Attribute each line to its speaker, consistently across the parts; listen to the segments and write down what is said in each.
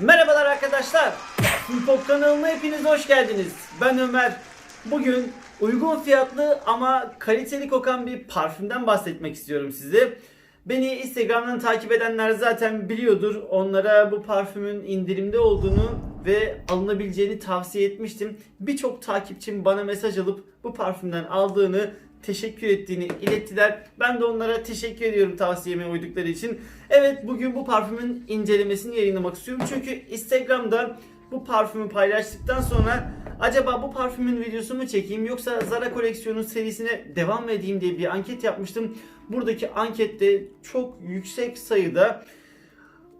Speaker 1: Merhabalar arkadaşlar. Parfüm Pop kanalına hepiniz hoş geldiniz. Ben Ömer. Bugün uygun fiyatlı ama kaliteli kokan bir parfümden bahsetmek istiyorum size. Beni Instagram'dan takip edenler zaten biliyordur. Onlara bu parfümün indirimde olduğunu ve alınabileceğini tavsiye etmiştim. Birçok takipçim bana mesaj alıp bu parfümden aldığını teşekkür ettiğini ilettiler. Ben de onlara teşekkür ediyorum tavsiyeme uydukları için. Evet bugün bu parfümün incelemesini yayınlamak istiyorum. Çünkü Instagram'da bu parfümü paylaştıktan sonra acaba bu parfümün videosunu çekeyim yoksa Zara koleksiyonu serisine devam edeyim diye bir anket yapmıştım. Buradaki ankette çok yüksek sayıda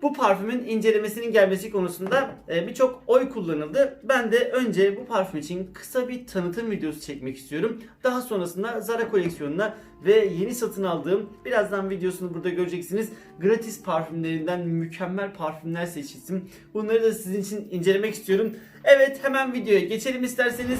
Speaker 1: bu parfümün incelemesinin gelmesi konusunda e, birçok oy kullanıldı. Ben de önce bu parfüm için kısa bir tanıtım videosu çekmek istiyorum. Daha sonrasında Zara koleksiyonuna ve yeni satın aldığım birazdan videosunu burada göreceksiniz. Gratis parfümlerinden mükemmel parfümler seçtim. Bunları da sizin için incelemek istiyorum. Evet hemen videoya geçelim isterseniz.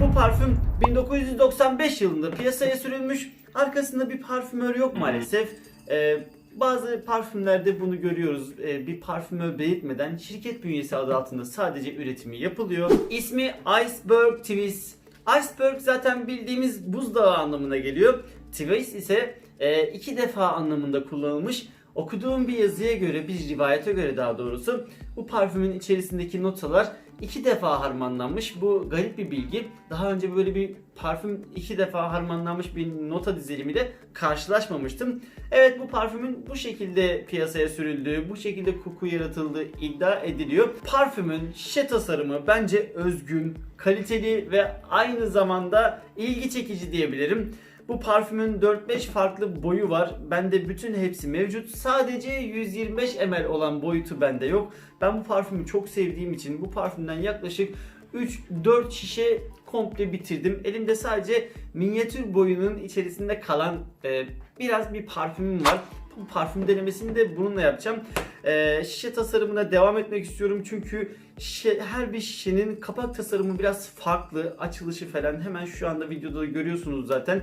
Speaker 1: Bu parfüm 1995 yılında piyasaya sürülmüş. Arkasında bir parfümör yok maalesef. Ee, bazı parfümlerde bunu görüyoruz. Ee, bir parfümör belirtmeden şirket bünyesi adı altında sadece üretimi yapılıyor. İsmi Iceberg Twist. Iceberg zaten bildiğimiz buzdağı anlamına geliyor. Twist ise e, iki defa anlamında kullanılmış. Okuduğum bir yazıya göre, bir rivayete göre daha doğrusu bu parfümün içerisindeki notalar iki defa harmanlanmış. Bu garip bir bilgi. Daha önce böyle bir parfüm iki defa harmanlanmış bir nota dizilimiyle karşılaşmamıştım. Evet bu parfümün bu şekilde piyasaya sürüldüğü, bu şekilde koku yaratıldığı iddia ediliyor. Parfümün şişe tasarımı bence özgün, kaliteli ve aynı zamanda ilgi çekici diyebilirim. Bu parfümün 4-5 farklı boyu var. Bende bütün hepsi mevcut. Sadece 125 ml olan boyutu bende yok. Ben bu parfümü çok sevdiğim için bu parfümden yaklaşık 3-4 şişe komple bitirdim. Elimde sadece minyatür boyunun içerisinde kalan e, biraz bir parfümüm var. Bu parfüm denemesini de bununla yapacağım. E, şişe tasarımına devam etmek istiyorum çünkü şişe, her bir şişenin kapak tasarımı biraz farklı. Açılışı falan hemen şu anda videoda da görüyorsunuz zaten.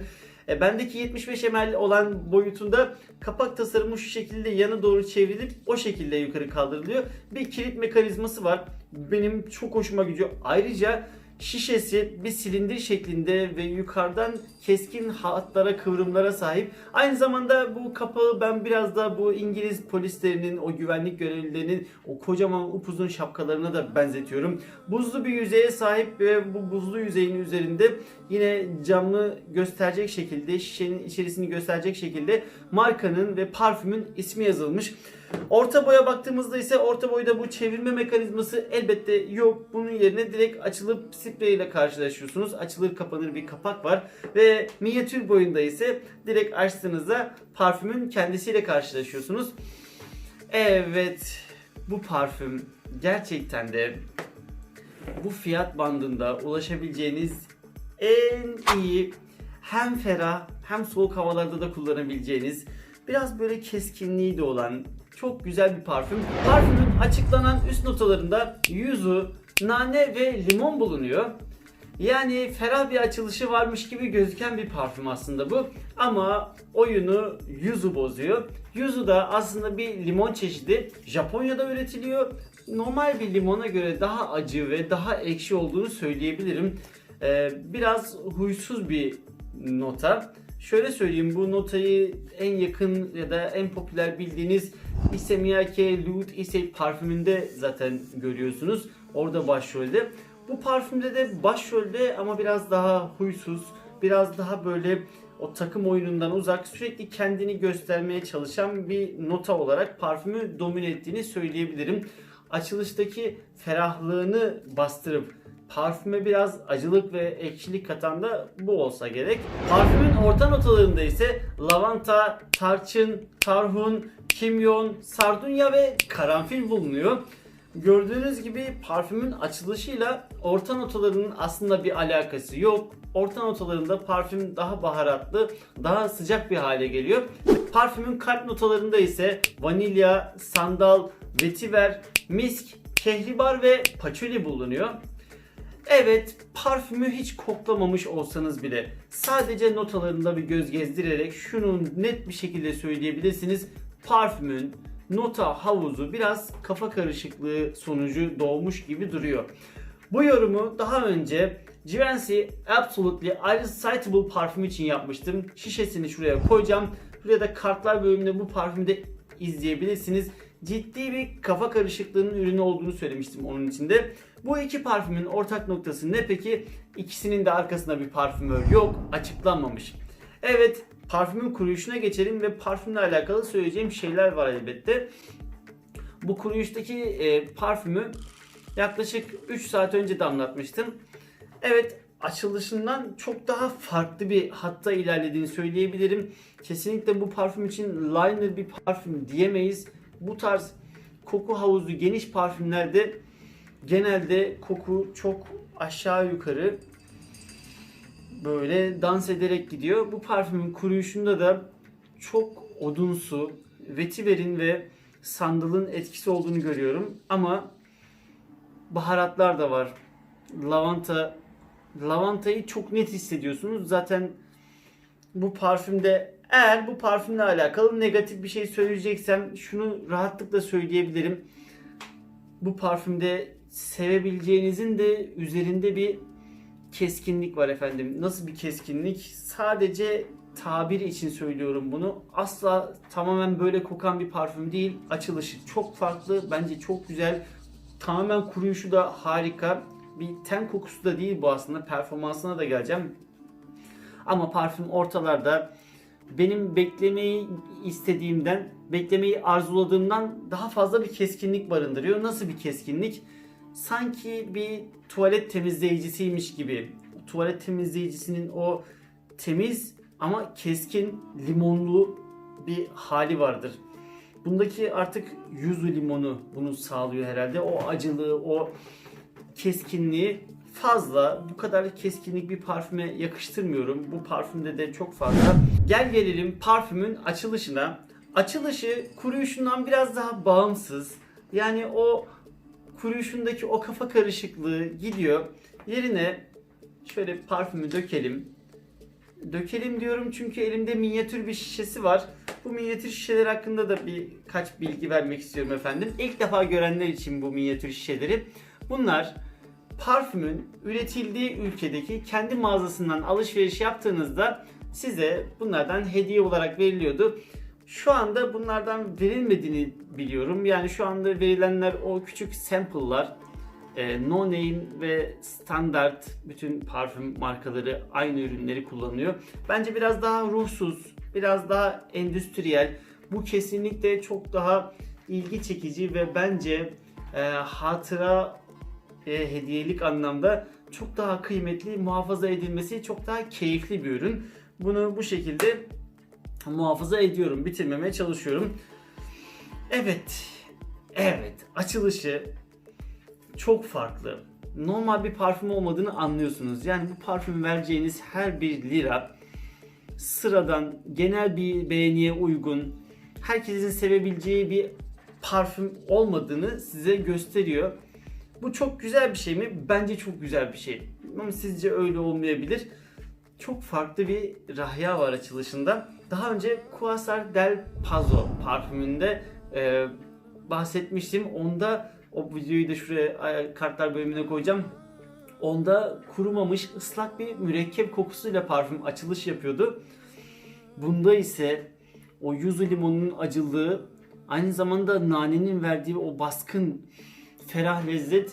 Speaker 1: E, bendeki 75 ml olan boyutunda kapak tasarımı şu şekilde yana doğru çevrilip o şekilde yukarı kaldırılıyor. Bir kilit mekanizması var. Benim çok hoşuma gidiyor. Ayrıca şişesi bir silindir şeklinde ve yukarıdan keskin hatlara kıvrımlara sahip. Aynı zamanda bu kapağı ben biraz da bu İngiliz polislerinin o güvenlik görevlilerinin o kocaman upuzun şapkalarına da benzetiyorum. Buzlu bir yüzeye sahip ve bu buzlu yüzeyin üzerinde yine camlı gösterecek şekilde şişenin içerisini gösterecek şekilde markanın ve parfümün ismi yazılmış. Orta boya baktığımızda ise orta boyda bu çevirme mekanizması elbette yok. Bunun yerine direkt açılıp sprey ile karşılaşıyorsunuz. Açılır kapanır bir kapak var. Ve minyatür boyunda ise direkt açtığınızda parfümün kendisiyle karşılaşıyorsunuz. Evet bu parfüm gerçekten de bu fiyat bandında ulaşabileceğiniz en iyi hem ferah hem soğuk havalarda da kullanabileceğiniz biraz böyle keskinliği de olan çok güzel bir parfüm. Parfümün açıklanan üst notalarında yuzu, nane ve limon bulunuyor. Yani ferah bir açılışı varmış gibi gözüken bir parfüm aslında bu. Ama oyunu yuzu bozuyor. Yuzu da aslında bir limon çeşidi. Japonya'da üretiliyor. Normal bir limona göre daha acı ve daha ekşi olduğunu söyleyebilirim. Ee, biraz huysuz bir nota. Şöyle söyleyeyim bu notayı en yakın ya da en popüler bildiğiniz Issey Miyake Lude Issey parfümünde zaten görüyorsunuz. Orada başrolde. Bu parfümde de başrolde ama biraz daha huysuz, biraz daha böyle o takım oyunundan uzak sürekli kendini göstermeye çalışan bir nota olarak parfümü domine ettiğini söyleyebilirim. Açılıştaki ferahlığını bastırıp parfüme biraz acılık ve ekşilik katan da bu olsa gerek. Parfümün orta notalarında ise lavanta, tarçın, tarhun, kimyon, sardunya ve karanfil bulunuyor. Gördüğünüz gibi parfümün açılışıyla orta notalarının aslında bir alakası yok. Orta notalarında parfüm daha baharatlı, daha sıcak bir hale geliyor. Parfümün kalp notalarında ise vanilya, sandal, vetiver, misk, kehribar ve paçuli bulunuyor. Evet, parfümü hiç koklamamış olsanız bile sadece notalarında bir göz gezdirerek şunu net bir şekilde söyleyebilirsiniz. Parfümün nota havuzu biraz kafa karışıklığı sonucu doğmuş gibi duruyor. Bu yorumu daha önce Givenchy Absolutely Irresistible parfüm için yapmıştım. Şişesini şuraya koyacağım. Buraya da kartlar bölümünde bu parfümü de izleyebilirsiniz. Ciddi bir kafa karışıklığının ürünü olduğunu söylemiştim onun içinde. Bu iki parfümün ortak noktası ne peki? İkisinin de arkasında bir parfümör yok, açıklanmamış. Evet, parfümün kuruyuşuna geçelim ve parfümle alakalı söyleyeceğim şeyler var elbette. Bu kuruyuştaki e, parfümü yaklaşık 3 saat önce damlatmıştım. Evet açılışından çok daha farklı bir hatta ilerlediğini söyleyebilirim. Kesinlikle bu parfüm için liner bir parfüm diyemeyiz. Bu tarz koku havuzu geniş parfümlerde genelde koku çok aşağı yukarı böyle dans ederek gidiyor. Bu parfümün kuruyuşunda da çok odunsu, vetiverin ve sandalın etkisi olduğunu görüyorum. Ama baharatlar da var. Lavanta lavantayı çok net hissediyorsunuz. Zaten bu parfümde eğer bu parfümle alakalı negatif bir şey söyleyeceksem şunu rahatlıkla söyleyebilirim. Bu parfümde sevebileceğinizin de üzerinde bir keskinlik var efendim. Nasıl bir keskinlik? Sadece tabir için söylüyorum bunu. Asla tamamen böyle kokan bir parfüm değil. Açılışı çok farklı. Bence çok güzel. Tamamen kuruyuşu da harika. Bir ten kokusu da değil bu aslında. Performansına da geleceğim. Ama parfüm ortalarda benim beklemeyi istediğimden, beklemeyi arzuladığımdan daha fazla bir keskinlik barındırıyor. Nasıl bir keskinlik? Sanki bir tuvalet temizleyicisiymiş gibi. Tuvalet temizleyicisinin o temiz ama keskin limonlu bir hali vardır. Bundaki artık yuzu limonu bunu sağlıyor herhalde. O acılığı, o keskinliği fazla. Bu kadar keskinlik bir parfüme yakıştırmıyorum. Bu parfümde de çok fazla. Gel gelelim parfümün açılışına. Açılışı kuruyuşundan biraz daha bağımsız. Yani o kuruyuşundaki o kafa karışıklığı gidiyor. Yerine şöyle parfümü dökelim. Dökelim diyorum çünkü elimde minyatür bir şişesi var. Bu minyatür şişeler hakkında da birkaç bilgi vermek istiyorum efendim. İlk defa görenler için bu minyatür şişeleri. Bunlar parfümün üretildiği ülkedeki kendi mağazasından alışveriş yaptığınızda size bunlardan hediye olarak veriliyordu. Şu anda bunlardan verilmediğini biliyorum. Yani şu anda verilenler o küçük sample'lar. E, no name ve standart bütün parfüm markaları aynı ürünleri kullanıyor. Bence biraz daha ruhsuz, biraz daha endüstriyel. Bu kesinlikle çok daha ilgi çekici ve bence e, hatıra e, hediyelik anlamda çok daha kıymetli, muhafaza edilmesi çok daha keyifli bir ürün. Bunu bu şekilde muhafaza ediyorum, bitirmemeye çalışıyorum. Evet, evet açılışı çok farklı. Normal bir parfüm olmadığını anlıyorsunuz. Yani bu parfüm vereceğiniz her bir lira sıradan genel bir beğeniye uygun, herkesin sevebileceği bir parfüm olmadığını size gösteriyor. Bu çok güzel bir şey mi? Bence çok güzel bir şey. Ama sizce öyle olmayabilir. Çok farklı bir rahya var açılışında. Daha önce Quasar del Pazo parfümünde e, bahsetmiştim. Onda o videoyu da şuraya kartlar bölümüne koyacağım. Onda kurumamış ıslak bir mürekkep kokusuyla parfüm açılış yapıyordu. Bunda ise o yuzu limonun acılığı aynı zamanda nanenin verdiği o baskın ferah lezzet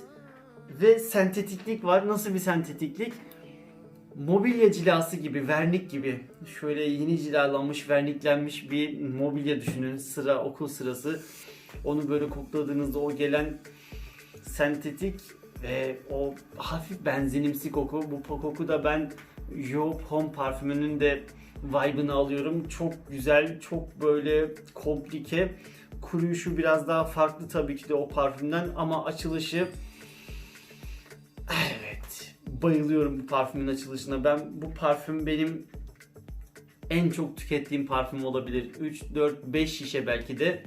Speaker 1: ve sentetiklik var. Nasıl bir sentetiklik? Mobilya cilası gibi, vernik gibi. Şöyle yeni cilalanmış, verniklenmiş bir mobilya düşünün. Sıra, okul sırası. Onu böyle kokladığınızda o gelen sentetik ve o hafif benzinimsi koku. Bu koku da ben Joop Home parfümünün de vibe'ını alıyorum. Çok güzel, çok böyle komplike. Kuruyuşu biraz daha farklı tabii ki de o parfümden ama açılışı bayılıyorum bu parfümün açılışına. Ben bu parfüm benim en çok tükettiğim parfüm olabilir. 3 4 5 şişe belki de.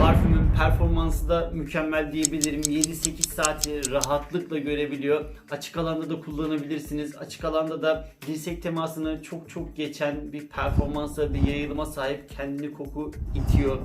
Speaker 1: Parfümün performansı da mükemmel diyebilirim. 7-8 saati rahatlıkla görebiliyor. Açık alanda da kullanabilirsiniz. Açık alanda da dirsek temasını çok çok geçen bir performansa, bir yayılıma sahip kendini koku itiyor.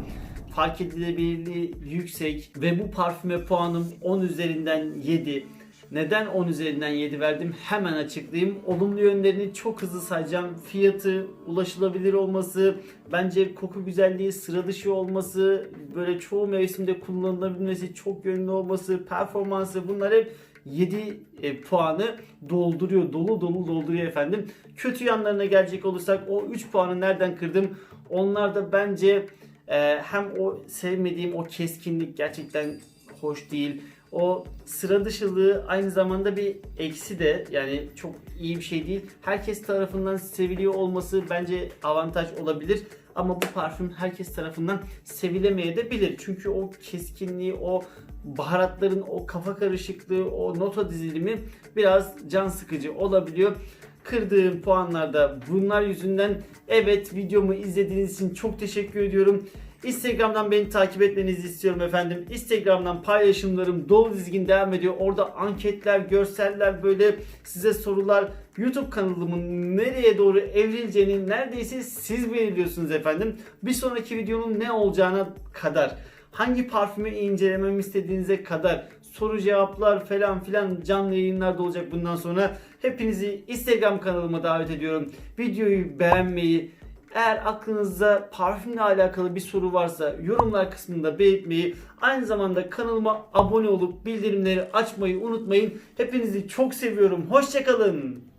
Speaker 1: fark edilebilirliği yüksek ve bu parfüme puanım 10 üzerinden 7. Neden 10 üzerinden 7 verdim? Hemen açıklayayım. Olumlu yönlerini çok hızlı sayacağım. Fiyatı, ulaşılabilir olması, bence koku güzelliği, sıra dışı olması, böyle çoğu mevsimde kullanılabilmesi, çok yönlü olması, performansı bunlar hep 7 e, puanı dolduruyor. Dolu dolu dolduruyor efendim. Kötü yanlarına gelecek olursak o 3 puanı nereden kırdım? Onlar da bence e, hem o sevmediğim o keskinlik gerçekten hoş değil. O sıra dışılığı aynı zamanda bir eksi de yani çok iyi bir şey değil. Herkes tarafından seviliyor olması bence avantaj olabilir. Ama bu parfüm herkes tarafından sevilemeye de bilir. Çünkü o keskinliği, o baharatların o kafa karışıklığı, o nota dizilimi biraz can sıkıcı olabiliyor. Kırdığım puanlarda bunlar yüzünden evet videomu izlediğiniz için çok teşekkür ediyorum. Instagram'dan beni takip etmenizi istiyorum efendim. Instagram'dan paylaşımlarım dolu dizgin devam ediyor. Orada anketler, görseller böyle size sorular. YouTube kanalımın nereye doğru evrileceğini neredeyse siz belirliyorsunuz efendim. Bir sonraki videonun ne olacağına kadar hangi parfümü incelememi istediğinize kadar soru cevaplar falan filan canlı yayınlar da olacak bundan sonra. Hepinizi Instagram kanalıma davet ediyorum. Videoyu beğenmeyi, eğer aklınızda parfümle alakalı bir soru varsa yorumlar kısmında belirtmeyi, aynı zamanda kanalıma abone olup bildirimleri açmayı unutmayın. Hepinizi çok seviyorum. Hoşçakalın.